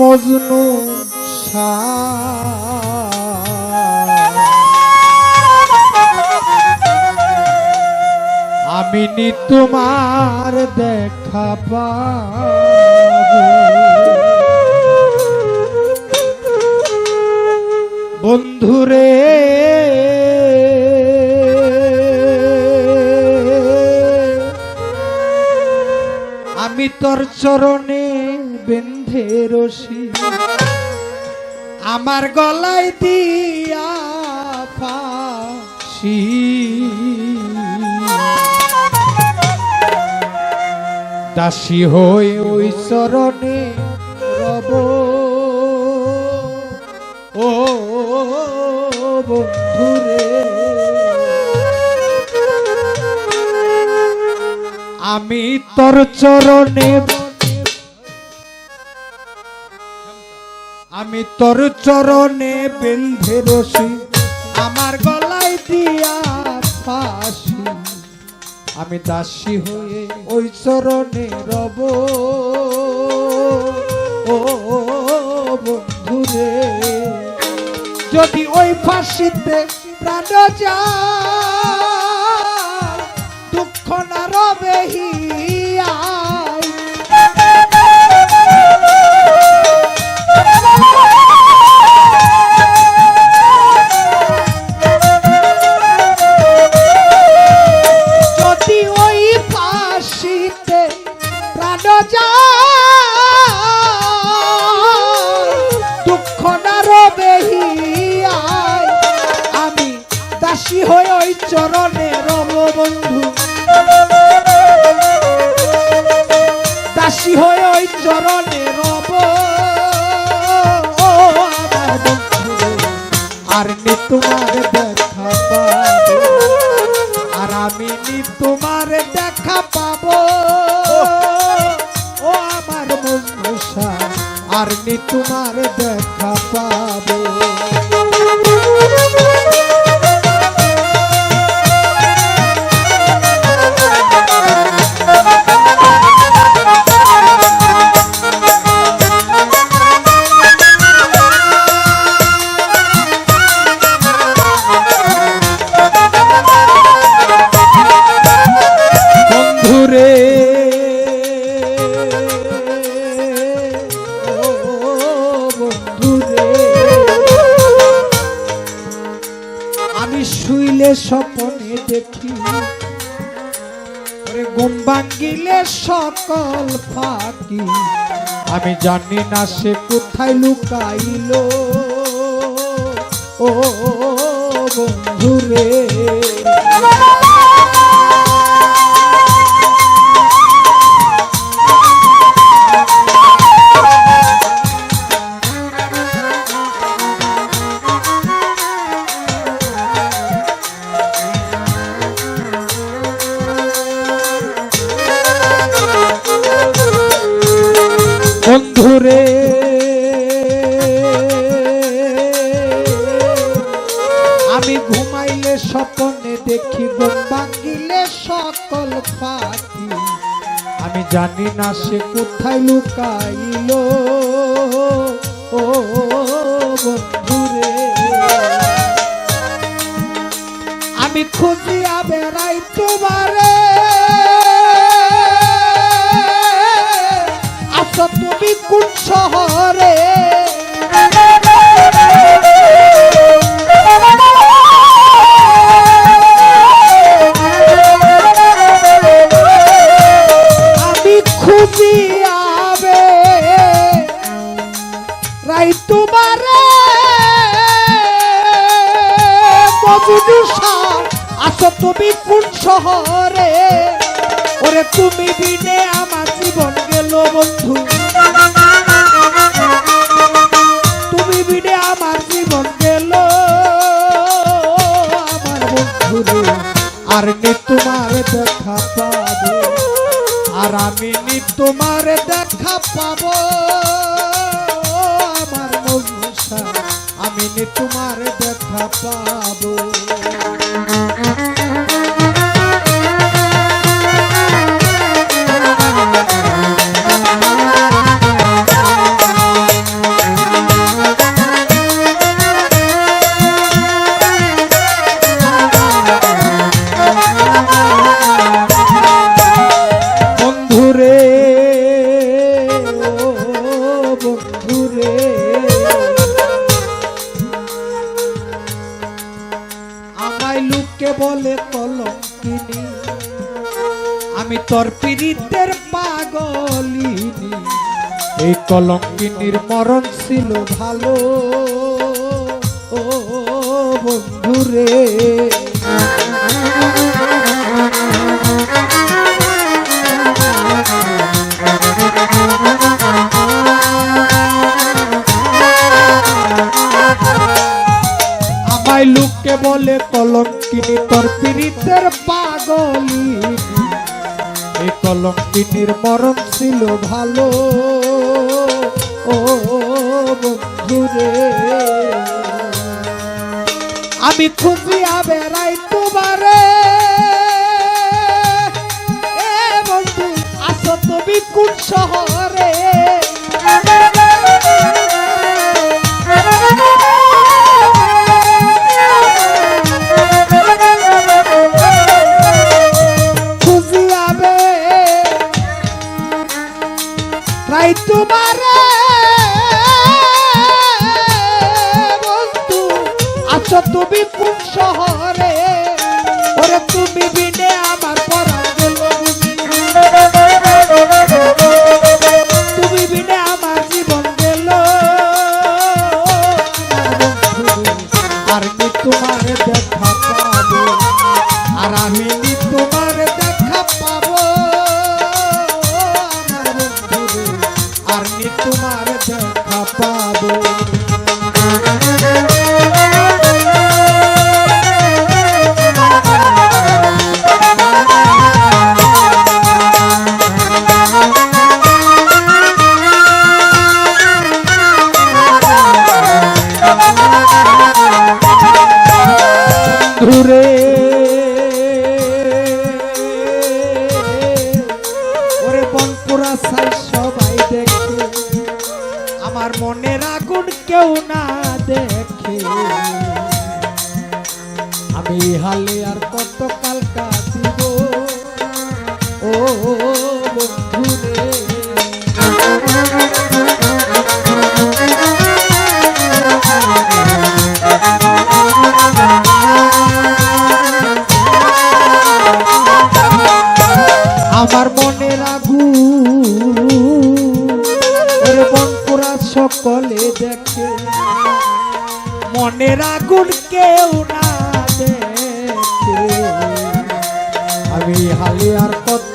মজনু আমি নি তোমার দেখা বন্ধুরে আমি তোর চরণে বেন্ধে রশি। আমার গলায় দিয়া ফাঁসি। দাসী হয়ে ওই চরণে রব। ও বন্ধুরে, আমি তোর চরণে আমি তোর চরণে বেঁধে রসি আমার গলায় দিয়া ফাঁসি। আমি দাসী হয়ে ওই চরণে রব। ও বন্ধুরে যদি ওই ফাঁসিতে প্রাণ যায়, দুঃখ না রবে রবে হিয়ায় আমি দাসী হয়ে ওই চরণে রব বন্ধু দাসী হয়ে ওই চরণে রব আর নি তোমার দেখা আর আমি নি তোমার দেখা পাবো। ও আমার আর নি তোমার দেখা পাবো। শুইলে স্বপনে দেখি। ঘুম সকল ফাঁকি। আমি জানি না সে কোথায় লুকাইল। ও বন্ধুরে। আমি জানি না সে কোথায় লুকাইল। ও বন্ধুরে আমি খুঁজিয়া বেড়াই তোমারে। আচ্ছা তুমি কোন শহরে? মজুদুষা আছো তুমি কোন শহরে? ওরে তুমি বিনে আমার জীবন গেল বন্ধু। তুমি বিনে আমার জীবন গেল আমার বন্ধু আর নি তোমার দেখা পাবো, আর আমি নি তোমার দেখা পাবো। আমার মনুষা আমি নি তোমার দেখা কথা পাবো। বন্ধুরে বন্ধুরে বলে কলঙ্কিনী আমি তোর পীড়িতের পাগলিনী। এই কলঙ্কিনীর মরণ ছিল ভালো। ও বন্ধুরে। পীড়িতের পাগলি। এই কলঙ্কিনীর মরণ ছিল ভালো। আমি খুঁজিয়া বেড়াই তোমারে। বন্ধু, আসো তুমি কোন শহরে? আর নি তোমার দেখা পাবো? আর আমি তোমার দেখা পাবো? বনপুরা সাই সবাই দেখে। আমার মনের আগুন কেউ না দেখে। আমি হালে আর কত কাল কাটিব ও আমার কেউ না আমি হালি আর কত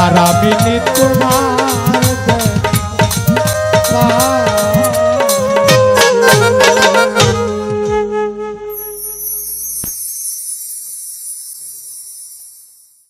আর আমি তোমার